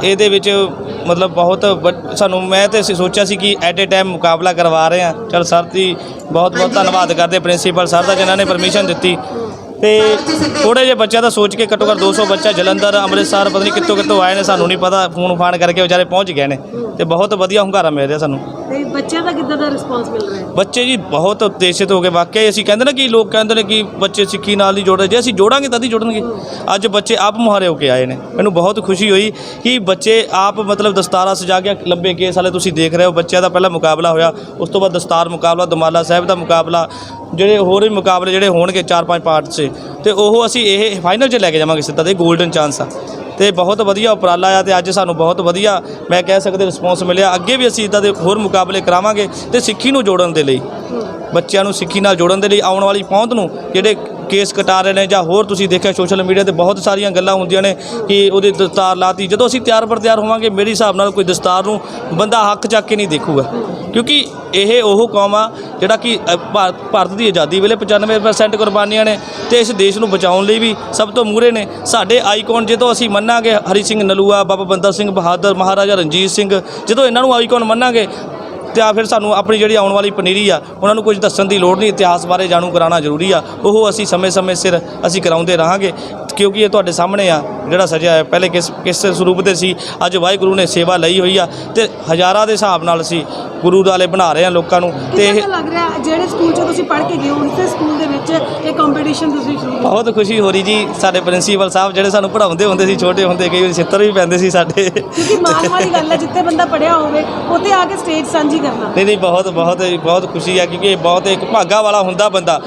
ਤੇ ਇਹਦੇ ਵਿੱਚ ਮਤਲਬ ਬਹੁਤ ਵੱਡ- ਸਾਨੂੰ ਮੈਂ ਤੇ ਅਸੀਂ ਸੋਚਿਆ ਸੀ ਕਿ ਐਟ ਏ ਟਾਈਮ ਮੁਕਾਬਲਾ ਕਰਵਾ ਰਹੇ ਆ ਚਲ ਸਰ ਦੀ ਬਹੁਤ ਬਹੁਤ ਧੰਨਵਾਦ ਕਰਦੇ ਪ੍ਰਿੰਸੀਪਲ ਸਰ ਦਾ ਜਿਨ੍ਹਾਂ ਨੇ ਪਰਮਿਸ਼ਨ ਦਿੱਤੀ। ਤੇ ਥੋੜੇ ਜਿਹੇ ਬੱਚਿਆਂ ਦਾ ਸੋਚ ਕੇ ਘੱਟੋ ਘੱਟ 200 ਬੱਚਾ ਜਲੰਧਰ, ਅੰਮ੍ਰਿਤਸਰ, ਪਤਾ ਨਹੀਂ ਕਿੱਥੋਂ ਕਿੱਥੋਂ ਆਏ ਨੇ ਸਾਨੂੰ ਨਹੀਂ ਪਤਾ। ਫੋਨ ਫਾਨ ਕਰਕੇ ਵਿਚਾਰੇ ਪਹੁੰਚ ਗਏ ਨੇ। ਤੇ ਬਹੁਤ ਵਧੀਆ ਹੁੰਗਾਰਾ ਮਿਲ ਰਿਹਾ ਸਾਨੂੰ। ਤੇ ਬੱਚਿਆਂ ਦਾ ਕਿੱਦਾਂ ਦਾ ਰਿਸਪੌਂਸ ਮਿਲ ਰਿਹਾ ਹੈ? ਬੱਚੇ ਜੀ ਬਹੁਤ ਉਤੇਜਿਤ ਹੋ ਗਏ। ਵਾਕਿਆ ਅਸੀਂ ਕਹਿੰਦੇ ਨਾ ਕਿ ਲੋਕ ਕਹਿੰਦੇ ਨੇ ਕਿ ਬੱਚੇ ਸਿੱਖੀ ਨਾਲ ਨਹੀਂ ਜੁੜਦੇ। ਜੇ ਅਸੀਂ ਜੋੜਾਂਗੇ ਤਦ ਹੀ ਜੁੜਨਗੇ। ਅੱਜ ਬੱਚੇ ਆਪ ਮੁਹਾਰੇ ਹੋ ਕੇ ਆਏ ਨੇ। ਮੈਨੂੰ ਬਹੁਤ ਖੁਸ਼ੀ ਹੋਈ ਕਿ ਬੱਚੇ ਆਪ ਮਤਲਬ ਦਸਤਾਰਾ ਸਜਾ ਕੇ ਲੰਬੇ ਕੇਸ ਵਾਲੇ ਤੁਸੀਂ ਦੇਖ ਰਹੇ ਹੋ। ਬੱਚਿਆਂ ਦਾ ਪਹਿਲਾ ਮੁਕਾਬਲਾ ਹੋਇਆ। ਉਸ ਤੋਂ ਬਾਅਦ ਦਸਤਾਰ ਮੁਕਾਬਲਾ, ਦਮਾਲਾ ਸਾਹਿਬ ਦਾ ਮੁਕਾਬਲਾ, ਜਿਹੜੇ ਹੋਰ ਵੀ ਮੁਕਾਬਲੇ ਜਿਹੜੇ ਹੋਣਗੇ ਚਾਰ ਪੰਜ ਪਾਰਟ 'ਚ। ਤੇ ਉਹ ਅਸੀਂ ਇਹ ਫਾਈਨਲ 'ਚ ਲੈ ਕੇ ਜਾਵਾਂਗੇ ਸਿੱਧਾ। ਤੇ 골ਡਨ ਚਾਂਸ ਆ। ਤੇ ਬਹੁਤ ਵਧੀਆ ਉਪਰਾਲਾ ਆ ਤੇ ਅੱਜ ਸਾਨੂੰ ਬਹੁਤ ਵਧੀਆ ਮੈਂ ਕਹਿ ਸਕਦੇ ਰਿਸਪੌਂਸ ਮਿਲਿਆ। ਅੱਗੇ ਵੀ ਅਸੀਂ ਇਦਾਂ ਦੇ ਹੋਰ ਮੁਕਾਬਲੇ ਕਰਾਵਾਂਗੇ ਤੇ ਸਿੱਖੀ ਨੂੰ ਜੋੜਨ ਦੇ ਲਈ ਬੱਚਿਆਂ ਨੂੰ ਸਿੱਖੀ ਨਾਲ ਜੋੜਨ ਦੇ ਲਈ ਆਉਣ ਵਾਲੀ ਪਹੁੰਚ ਨੂੰ ਜਿਹੜੇ ਕੇਸ ਕਟਾ ਰਹੇ ਨੇ ਜਾਂ ਹੋਰ ਤੁਸੀਂ ਦੇਖਿਆ ਸੋਸ਼ਲ ਮੀਡੀਆ ਤੇ ਬਹੁਤ ਸਾਰੀਆਂ ਗੱਲਾਂ ਹੁੰਦੀਆਂ ਨੇ ਕਿ ਉਹਦੀ ਦਸਤਾਰ ਲਾਤੀ। ਜਦੋਂ ਅਸੀਂ ਤਿਆਰ ਪਰ ਤਿਆਰ ਹੋਵਾਂਗੇ ਮੇਰੇ ਹਿਸਾਬ ਨਾਲ ਕੋਈ ਦਸਤਾਰ ਨੂੰ ਬੰਦਾ ਹੱਕ ਚੱਕ ਕੇ ਨਹੀਂ ਦੇਖੂਗਾ। ਕਿਉਂਕਿ ਇਹ ਉਹ ਕੌਮ ਆ ਜਿਹੜਾ ਕਿ ਅ, ਭਾਰਤ ਦੀ ਆਜ਼ਾਦੀ ਵੇਲੇ 95% ਕੁਰਬਾਨੀਆਂ ਨੇ ਤੇ ਇਸ ਦੇਸ਼ ਨੂੰ ਬਚਾਉਣ ਲਈ ਵੀ ਸਭ ਤੋਂ ਮੂਹਰੇ ਨੇ। ਸਾਡੇ ਆਈਕਨ ਜਦੋਂ ਅਸੀਂ ਮੰਨਾਂਗੇ ਹਰੀ ਸਿੰਘ ਨਲੂਆ ਬਾਬਾ ਬੰਦਾ ਸਿੰਘ ਬਹਾਦਰ ਮਹਾਰਾਜਾ ਰਣਜੀਤ ਸਿੰਘ ਜਦੋਂ ਇਹਨਾਂ ਨੂੰ ਆਈਕਨ ਮੰਨਾਂਗੇ ਜਾਂ ਫਿਰ ਸਾਨੂੰ ਆਪਣੀ ਜਿਹੜੀ ਆਉਣ ਵਾਲੀ ਪਨੀਰੀ ਆ, ਉਹਨਾਂ ਨੂੰ ਕੁਝ ਦੱਸਣ ਦੀ ਲੋੜ ਨਹੀਂ, ਇਤਿਹਾਸ ਬਾਰੇ ਜਾਣੂ ਕਰਾਉਣਾ ਜ਼ਰੂਰੀ ਆ। ਉਹ ਅਸੀਂ ਸਮੇਂ-ਸਮੇਂ ਸਿਰ ਅਸੀਂ ਕਰਾਉਂਦੇ ਰਹਾਂਗੇ। ਕਿਉਂਕਿ ਇਹ ਤੁਹਾਡੇ ਸਾਹਮਣੇ ਆ ਜਿਹੜਾ ਸਜਿਆ ਹੈ। ਪਹਿਲੇ ਕਿਸ ਕਿਸ ਸਰੂਪ ਦੇ ਸੀ? ਅੱਜ ਵਾਹਿਗੁਰੂ ਨੇ ਸੇਵਾ ਲਈ ਹੋਈ ਆ ਤੇ ਹਜ਼ਾਰਾਂ ਦੇ ਹਿਸਾਬ ਨਾਲ ਅਸੀਂ ਗੁਰੂ ਵਾਲੇ ਬਣਾ ਰਹੇ ਆ ਲੋਕਾਂ ਨੂੰ ਤੇ ਇਹ ਲੱਗ ਰਿਹਾ? ਜਿਹੜੇ ਸਕੂਲ 'ਚ ਤੁਸੀਂ ਪੜ੍ਹ ਕੇ ਗਏ ਹੋ ਉਸੇ ਸਕੂਲ ਦੇ ਵਿੱਚ ਇਹ ਕੰਪੀਟੀਸ਼ਨ ਤੁਸੀਂ ਸ਼ੁਰੂ ਕੀਤਾ। ਬਹੁਤ ਖੁਸ਼ੀ ਹੋ ਰਹੀ ਜੀ ਸਾਡੇ ਪ੍ਰਿੰਸੀਪਲ ਸਾਹਿਬ ਜਿਹੜੇ ਸਾਨੂੰ ਪੜ੍ਹਾਉਂਦੇ ਹੁੰਦੇ ਸੀ ਛੋਟੇ ਹੁੰਦੇ ਕਈ ਵਾਰੀ ਛਿੱਤਰ ਵੀ ਪੈਂਦੇ ਸੀ ਸਾਡੇ। ਕਿਉਂਕਿ ਮਾਣ ਵਾਲੀ ਗੱਲ ਹੈ ਜਿੱਥੇ ਬੰਦਾ ਪੜਿਆ ਹੋਵੇ ਉੱਥੇ ਆ ਕੇ ਸਟੇਜ ਸਾਂਝੀ ਕਰਨਾ। ਨਹੀਂ ਨਹੀਂ ਬਹੁਤ ਬਹੁਤ ਬਹੁਤ ਖੁਸ਼ੀ ਆ ਕਿਉਂਕਿ ਇਹ ਬਹੁਤ ਇੱਕ ਭਾਗਾ ਵਾਲਾ ਹੁੰਦਾ ਬੰਦਾ।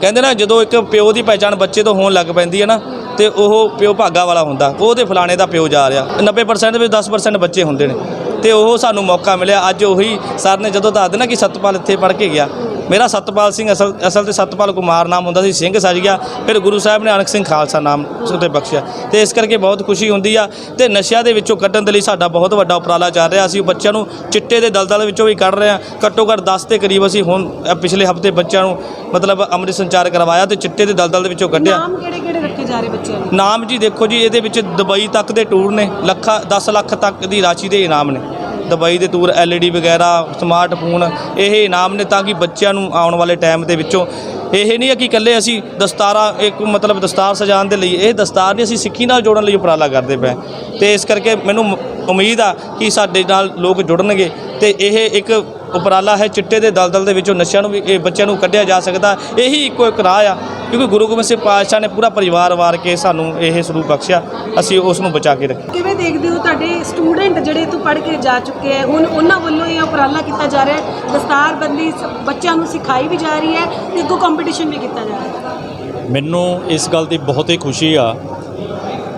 ਕਹਿੰਦੇ ਨਾ ਜਦੋਂ ਇੱਕ ਪਿਓ ਦੀ ਪਹਿਚਾਣ ਬੱਚੇ ਤੋਂ ਹੋਣ ਲੱਗ ਪੈਂਦੀ ਹੈ ਨਾ ਤੇ ਉਹ ਪਿਓ ਭਾਗਾ ਵਾਲਾ ਹੁੰਦਾ, ਉਹ ਉਹਦੇ ਫਲਾਣੇ ਦਾ ਪਿਓ ਜਾ ਰਿਹਾ। 90% ਵਿੱਚ 10% ਬੱਚੇ ਹੁੰਦੇ ਨੇ। ਤੇ ਉਹ ਸਾਨੂੰ ਮੌਕਾ ਮਿਲਿਆ, ਅੱਜ ਉਹੀ ਸਰ ਨੇ ਜਦੋਂ ਦੱਸ ਦੇਣਾ ਕਿ ਸਤਪਾਲ ਇੱਥੇ ਪੜ੍ਹ ਕੇ ਗਿਆ। ਮੇਰਾ ਸਤਪਾਲ ਸਿੰਘ ਅਸਲ ਅਸਲ ਤੇ ਸਤਪਾਲ ਕੁਮਾਰ ਨਾਮ ਹੁੰਦਾ ਸੀ, ਸਿੰਘ ਸਜ ਗਿਆ। ਫਿਰ ਗੁਰੂ ਸਾਹਿਬ ਨੇ ਅਨਕ ਸਿੰਘ ਖਾਲਸਾ ਨਾਮ ਉਤੇ ਬਖਸ਼ਿਆ। ਤੇ ਇਸ ਕਰਕੇ ਬਹੁਤ ਖੁਸ਼ੀ ਹੁੰਦੀ ਆ ਤੇ ਨਸ਼ਿਆਂ ਦੇ ਵਿੱਚੋਂ ਕੱਢਣ ਦੇ ਲਈ ਸਾਡਾ ਬਹੁਤ ਵੱਡਾ ਉਪਰਾਲਾ ਚੱਲ ਰਿਹਾ। ਅਸੀਂ ਬੱਚਿਆਂ ਨੂੰ ਚਿੱਟੇ ਦੇ ਦਲਦਲ ਵਿੱਚੋਂ ਵੀ ਕੱਢ ਰਹੇ ਹਾਂ। ਘੱਟੋ ਘੱਟ 10 ਦੇ ਕਰੀਬ ਅਸੀਂ ਹੁਣ ਪਿਛਲੇ ਹਫ਼ਤੇ ਬੱਚਿਆਂ ਨੂੰ ਮਤਲਬ ਅੰਮ੍ਰਿਤ ਸੰਚਾਰ ਕਰਵਾਇਆ ਤੇ ਚਿੱਟੇ ਦੇ ਦਲਦਲ ਦੇ ਵਿੱਚੋਂ ਕੱਢਿਆ। ਨਾਮ ਕਿਹੜੇ ਕਿਹੜੇ ਜਾ ਰਹੇ ਬੱਚਿਆਂ ਦੇ ਨਾਮ ਜੀ ਦੇਖੋ ਜੀ, ਇਹਦੇ ਵਿੱਚ ਦੁਬਈ ਤੱਕ ਦੇ ਟੂਰ ਨੇ, ਲੱਖਾਂ 10 ਲੱਖ ਤੱਕ ਦੀ ਰਾਸ਼ੀ ਦੇ ਇਨਾਮ ਨੇ। ਦੁਬਈ ਦੇ ਟੂਰ, ਐਲਈਡੀ ਵਗੈਰਾ ਸਮਾਰਟਫੋਨ ਇਹ ਇਨਾਮ ਨੇ ਤਾਂ ਕਿ ਬੱਚਿਆਂ ਨੂੰ ਆਉਣ ਵਾਲੇ ਟਾਈਮ ਦੇ ਵਿੱਚੋਂ। ਇਹ ਨਹੀਂ ਹੈ ਕਿ ਇਕੱਲੇ ਅਸੀਂ ਦਸਤਾਰਾ, ਇੱਕ ਮਤਲਬ ਦਸਤਾਰ ਸਜਾਉਣ ਦੇ ਲਈ, ਇਹ ਦਸਤਾਰ ਨਹੀਂ, ਅਸੀਂ ਸਿੱਖੀ ਨਾਲ ਜੋੜਨ ਲਈ ਉਪਰਾਲਾ ਕਰਦੇ ਪਏ ਤੇ ਇਸ ਕਰਕੇ ਮੈਨੂੰ ਉਮੀਦ ਆ ਕਿ ਸਾਡੇ ਨਾਲ ਲੋਕ ਜੁੜਨਗੇ। ਤੇ ਇਹ ਇੱਕ ਉਪਰਾਲਾ ਹੈ ਚਿੱਟੇ ਦੇ ਦਲਦਲ ਦੇ ਵਿੱਚੋਂ ਨਸ਼ਿਆਂ ਨੂੰ ਵੀ ਇਹ ਬੱਚਿਆਂ ਨੂੰ ਕੱਢਿਆ ਜਾ ਸਕਦਾ। ਇਹੀ ਇੱਕੋ ਇੱਕ ਰਾਹ ਆ ਕਿਉਂਕਿ ਗੁਰੂ ਗੋਬਿੰਦ ਸਿੰਘ ਪਾਤਸ਼ਾਹ ਨੇ ਪੂਰਾ ਪਰਿਵਾਰ ਵਾਰ ਕੇ ਸਾਨੂੰ ਇਹ ਸਰੂਪ ਬਖਸ਼ਿਆ। ਅਸੀਂ ਉਸ ਨੂੰ ਬਚਾ ਕੇ ਰੱਖਿਆ। ਕਿਵੇਂ ਦੇਖਦੇ ਹੋ ਤੁਹਾਡੇ ਸਟੂਡੈਂਟ ਜਿਹੜੇ ਤੋਂ ਪੜ੍ਹ ਕੇ ਜਾ ਚੁੱਕੇ ਹੈ? ਹੁਣ ਉਹਨਾਂ ਵੱਲੋਂ ਇਹ ਉਪਰਾਲਾ ਕੀਤਾ ਜਾ ਰਿਹਾ ਹੈ? ਦਸਤਾਰਬੰਦੀ ਬੱਚਿਆਂ ਨੂੰ ਸਿਖਾਈ ਵੀ ਜਾ ਰਹੀ ਹੈ ਤੇ ਅੱਗੋਂ ਕੰਪੀਟੀਸ਼ਨ ਵੀ ਕੀਤਾ ਜਾ ਰਿਹਾ ਹੈ? ਮੈਨੂੰ ਇਸ ਗੱਲ ਦੀ ਬਹੁਤ ਹੀ ਖੁਸ਼ੀ ਆ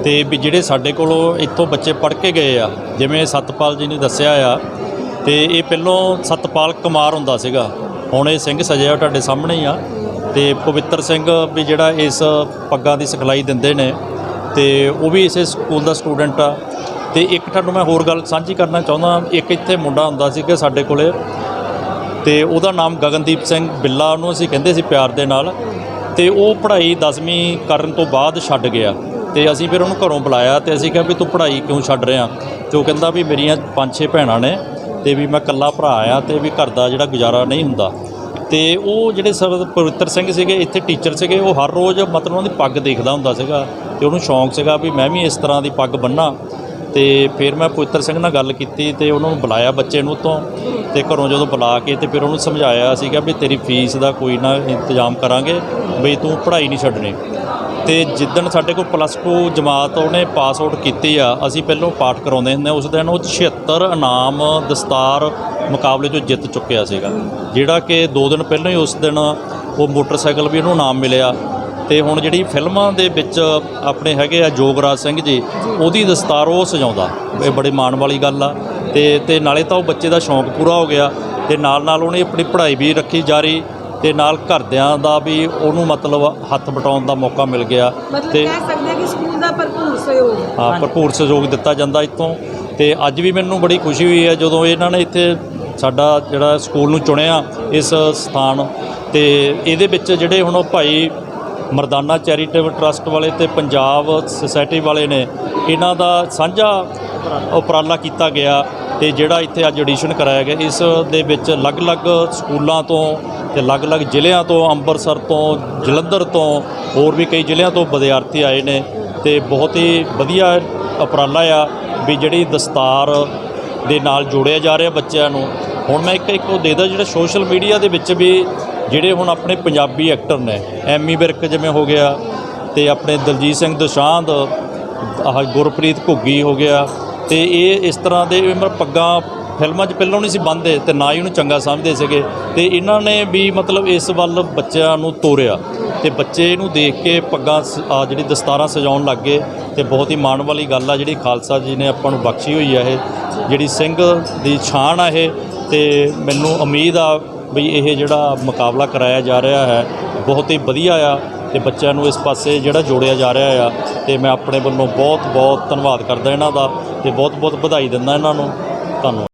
ਤੇ ਵੀ ਜਿਹੜੇ ਸਾਡੇ ਕੋਲੋਂ ਇੱਥੋਂ ਬੱਚੇ ਪੜ੍ਹ ਕੇ ਗਏ ਆ ਜਿਵੇਂ ਸਤਪਾਲ ਜੀ ਨੇ ਦੱਸਿਆ ਆ ਤੇ ਇਹ ਪਹਿਲੋਂ ਸਤਪਾਲ ਕੁਮਾਰ ਹੁੰਦਾ ਸੀਗਾ। ਹੁਣ ਇਹ ਸਿੰਘ ਸਜਿਆ ਤੁਹਾਡੇ ਸਾਹਮਣੇ ਹੀ ਆ। ਤੇ ਪਵਿੱਤਰ ਸਿੰਘ ਵੀ ਜਿਹੜਾ ਇਸ ਪੱਗਾਂ ਦੀ ਸਿਖਲਾਈ ਦਿੰਦੇ ਨੇ। ਤੇ ਉਹ ਵੀ ਇਸੇ ਸਕੂਲ ਦਾ ਸਟੂਡੈਂਟ ਆ। ਤੇ ਇੱਕ ਤੁਹਾਨੂੰ ਮੈਂ ਹੋਰ ਗੱਲ ਸਾਂਝੀ ਕਰਨਾ ਚਾਹੁੰਦਾ ਇੱਕ ਇੱਥੇ ਮੁੰਡਾ ਹੁੰਦਾ ਸੀਗਾ ਸਾਡੇ ਕੋਲੇ। ਤੇ ਉਹਦਾ ਨਾਮ ਗਗਨਦੀਪ ਸਿੰਘ ਬਿੱਲਾ ਉਹਨੂੰ ਅਸੀਂ ਕਹਿੰਦੇ ਸੀ ਪਿਆਰ ਦੇ ਨਾਲ। ਤੇ ਉਹ ਪੜ੍ਹਾਈ 10ਵੀਂ ਕਰਨ ਤੋਂ ਬਾਅਦ ਛੱਡ ਗਿਆ। ਤੇ ਅਸੀਂ ਫਿਰ ਉਹਨੂੰ ਘਰੋਂ ਬੁਲਾਇਆ ਤੇ ਅਸੀਂ ਕਿਹਾ ਵੀ ਤੂੰ ਪੜ੍ਹਾਈ ਕਿਉਂ ਛੱਡ ਰਿਹਾ? ਤੇ ਉਹ ਕਹਿੰਦਾ ਵੀ ਮੇਰੀਆਂ ਪੰਜ ਛੇ ਭੈਣਾਂ ਨੇ। ਤੇ ਵੀ ਮੈਂ ਇਕੱਲਾ ਭਰਾ ਆ ਤੇ ਵੀ ਘਰ ਦਾ ਜਿਹੜਾ ਗੁਜ਼ਾਰਾ ਨਹੀਂ ਹੁੰਦਾ। ਤੇ ਉਹ ਜਿਹੜੇ ਸਰ ਪਵਿੱਤਰ ਸਿੰਘ ਸੀਗੇ, ਇੱਥੇ ਟੀਚਰ ਸੀਗੇ, ਉਹ ਹਰ ਰੋਜ਼ ਮਤਲਬ ਉਹਨਾਂ ਦੀ ਪੱਗ ਦੇਖਦਾ ਹੁੰਦਾ ਸੀਗਾ ਤੇ ਉਹਨੂੰ ਸ਼ੌਂਕ ਸੀਗਾ ਵੀ ਮੈਂ ਵੀ ਇਸ ਤਰ੍ਹਾਂ ਦੀ ਪੱਗ ਬੰਨਾਂ ਤੇ ਫਿਰ ਮੈਂ ਪਵਿੱਤਰ ਸਿੰਘ ਨਾਲ ਗੱਲ ਕੀਤੀ ਤੇ ਉਹਨਾਂ ਨੂੰ ਬੁਲਾਇਆ ਬੱਚੇ ਨੂੰ ਤੋਂ ਤੇ ਘਰੋਂ ਜਦੋਂ ਬੁਲਾ ਕੇ ਤੇ ਫਿਰ ਉਹਨੂੰ ਸਮਝਾਇਆ ਸੀਗਾ ਵੀ ਤੇਰੀ ਫੀਸ ਦਾ ਕੋਈ ਨਾ ਇੰਤਜ਼ਾਮ ਕਰਾਂਗੇ ਬਈ ਤੂੰ ਪੜ੍ਹਾਈ ਨਹੀਂ ਛੱਡਣੀ। ਤੇ ਜਿੱਦਣ ਸਾਡੇ ਕੋਲ ਪਲੱਸ 2 ਜਮਾਤ ਉਹਨੇ ਪਾਸ ਆਊਟ ਕੀਤੀ ਆ, ਅਸੀਂ ਪਹਿਲਾਂ ਪਾਠ ਕਰਾਉਂਦੇ ਹੁੰਦੇ ਉਸ ਦਿਨ ਉਹ 76 ਇਨਾਮ ਦਸਤਾਰ ਮੁਕਾਬਲੇ 'ਚੋਂ ਜਿੱਤ ਚੁੱਕਿਆ ਸੀਗਾ। ਜਿਹੜਾ ਕਿ 2 ਦਿਨ ਪਹਿਲਾਂ ਹੀ ਉਸ ਦਿਨ ਉਹ ਮੋਟਰਸਾਈਕਲ ਵੀ ਉਹਨੂੰ ਇਨਾਮ ਮਿਲਿਆ। ਤੇ ਹੁਣ ਜਿਹੜੀ ਫਿਲਮਾਂ ਦੇ ਵਿੱਚ ਆਪਣੇ ਹੈਗੇ ਆ ਜੋਗਰਾਜ ਸਿੰਘ ਜੀ, ਉਹਦੀ ਦਸਤਾਰ ਉਹ ਸਜਾਉਂਦਾ। ਇਹ ਬੜੇ ਮਾਣ ਵਾਲੀ ਗੱਲ ਆ। ਤੇ ਤੇ ਨਾਲੇ ਤਾਂ ਉਹ ਬੱਚੇ ਦਾ ਸ਼ੌਂਕ ਪੂਰਾ ਹੋ ਗਿਆ। ਤੇ ਨਾਲ ਨਾਲ ਉਹਨੇ ਆਪਣੀ ਪੜ੍ਹਾਈ ਵੀ ਰੱਖੀ ਜਾਰੀ। ਤੇ ਨਾਲ ਘਰਦਿਆਂ ਦਾ ਵੀ ਉਹਨੂੰ ਮਤਲਬ ਹੱਥ ਬਟਾਉਣ ਦਾ ਮੌਕਾ ਮਿਲ ਗਿਆ ਮਤਲਬ ਤੇ ਕਹਿ ਸਕਦੇ ਹਾਂ ਕਿ ਸਕੂਲ ਦਾ ਭਰਪੂਰ ਸਹਿਯੋਗ ਹੈ। ਭਰਪੂਰ ਸਹਿਯੋਗ ਦਿੱਤਾ ਜਾਂਦਾ ਇੱਥੋਂ ਤੇ ਅੱਜ ਵੀ ਮੈਨੂੰ ਬੜੀ ਖੁਸ਼ੀ ਹੋਈ ਹੈ ਜਦੋਂ ਇਹਨਾਂ ਨੇ ਇੱਥੇ ਸਾਡਾ ਜਿਹੜਾ ਸਕੂਲ ਨੂੰ ਚੁਣਿਆ ਇਸ ਸਥਾਨ ਤੇ ਇਹਦੇ ਵਿੱਚ ਜਿਹੜੇ ਹੁਣ ਉਹ ਭਾਈ ਮਰਦਾਨਾ ਚੈਰੀਟੇਬਲ ਟਰਸਟ ਵਾਲੇ ਤੇ ਪੰਜਾਬ ਸੁਸਾਇਟੀ ਵਾਲੇ ਨੇ ਇਹਨਾਂ ਦਾ ਸਾਂਝਾ ਉਪਰਾਲਾ ਕੀਤਾ ਗਿਆ ਤੇ ਜਿਹੜਾ ਇੱਥੇ ਅੱਜ ਐਡੀਸ਼ਨ ਕਰਾਇਆ ਗਿਆ ਇਸ ਦੇ ਵਿੱਚ ਅਲੱਗ-ਅਲੱਗ ਸਕੂਲਾਂ ਤੋਂ ਤੇ ਅਲੱਗ-ਅਲੱਗ ਜ਼ਿਲ੍ਹਿਆਂ ਤੋਂ, ਅੰਮ੍ਰਿਤਸਰ ਤੋਂ, ਜਲੰਧਰ ਤੋਂ ਹੋਰ ਵੀ ਕਈ ਜ਼ਿਲ੍ਹਿਆਂ ਤੋਂ ਵਿਦਿਆਰਥੀ ਆਏ ਨੇ ਤੇ ਬਹੁਤ ਹੀ ਵਧੀਆ ਉਪਰਾਲਾ ਆ ਵੀ ਜਿਹੜੀ ਦਸਤਾਰ ਦੇ ਨਾਲ ਜੋੜਿਆ ਜਾ ਰਿਹਾ ਬੱਚਿਆਂ ਨੂੰ। ਹੁਣ ਮੈਂ ਇੱਕ ਇੱਕ ਉਹ ਦੇਦਾ ਜਿਹੜਾ ਸੋਸ਼ਲ ਮੀਡੀਆ ਦੇ ਵਿੱਚ ਵੀ ਜਿਹੜੇ ਹੁਣ ਆਪਣੇ ਪੰਜਾਬੀ ਐਕਟਰ ਨੇ, ਐਮੀ ਵਿਰਕ ਜਿਵੇਂ ਹੋ ਗਿਆ ਤੇ ਆਪਣੇ ਦਲਜੀਤ ਸਿੰਘ ਦੁਸ਼ਾਂਤ, ਆਹ ਗੁਰਪ੍ਰੀਤ ਘੁੱਗੀ ਹੋ ਗਿਆ ਤੇ ਇਹ ਇਸ ਤਰ੍ਹਾਂ ਦੇ ਮਤਲਬ ਪੱਗਾਂ ਫਿਲਮਾਂ 'ਚ ਪਹਿਲਾਂ ਨਹੀਂ ਸੀ ਬੰਨ੍ਹਦੇ ਤੇ ਨਾ ਹੀ ਉਹਨੂੰ ਚੰਗਾ ਸਮਝਦੇ ਸੀਗੇ ਤੇ ਇਹਨਾਂ ਨੇ ਵੀ ਮਤਲਬ ਇਸ ਵੱਲ ਬੱਚਿਆਂ ਨੂੰ ਤੋਰਿਆ ਤੇ ਬੱਚੇ ਇਹਨੂੰ ਦੇਖ ਕੇ ਪੱਗਾਂ ਸ- ਆਹ ਜਿਹੜੀ ਦਸਤਾਰਾਂ ਸਜਾਉਣ ਲੱਗ ਗਏ ਤੇ ਬਹੁਤ ਹੀ ਮਾਣ ਵਾਲੀ ਗੱਲ ਆ ਜਿਹੜੀ ਖਾਲਸਾ ਜੀ ਨੇ ਆਪਾਂ ਨੂੰ ਬਖਸ਼ੀ ਹੋਈ ਆ ਇਹ, ਜਿਹੜੀ ਸਿੰਘ ਦੀ ਛਾਣ ਆ ਇਹ ਤੇ ਮੈਨੂੰ ਉਮੀਦ ਆ ਵੀ ਇਹ ਜਿਹੜਾ ਮੁਕਾਬਲਾ ਕਰਾਇਆ ਜਾ ਰਿਹਾ ਹੈ, ਬਹੁਤ ਹੀ ਵਧੀਆ ਆ ਤੇ ਬੱਚਿਆਂ ਨੂੰ ਇਸ ਪਾਸੇ ਜਿਹੜਾ ਜੋੜਿਆ ਜਾ ਰਿਹਾ ਆ ਤੇ ਮੈਂ ਆਪਣੇ ਵੱਲੋਂ ਬਹੁਤ ਬਹੁਤ ਧੰਨਵਾਦ ਕਰਦਾ ਇਹਨਾਂ ਦਾ ਤੇ ਬਹੁਤ ਬਹੁਤ ਵਧਾਈ ਦਿੰਦਾ ਇਹਨਾਂ ਨੂੰ। ਧੰਨਵਾਦ।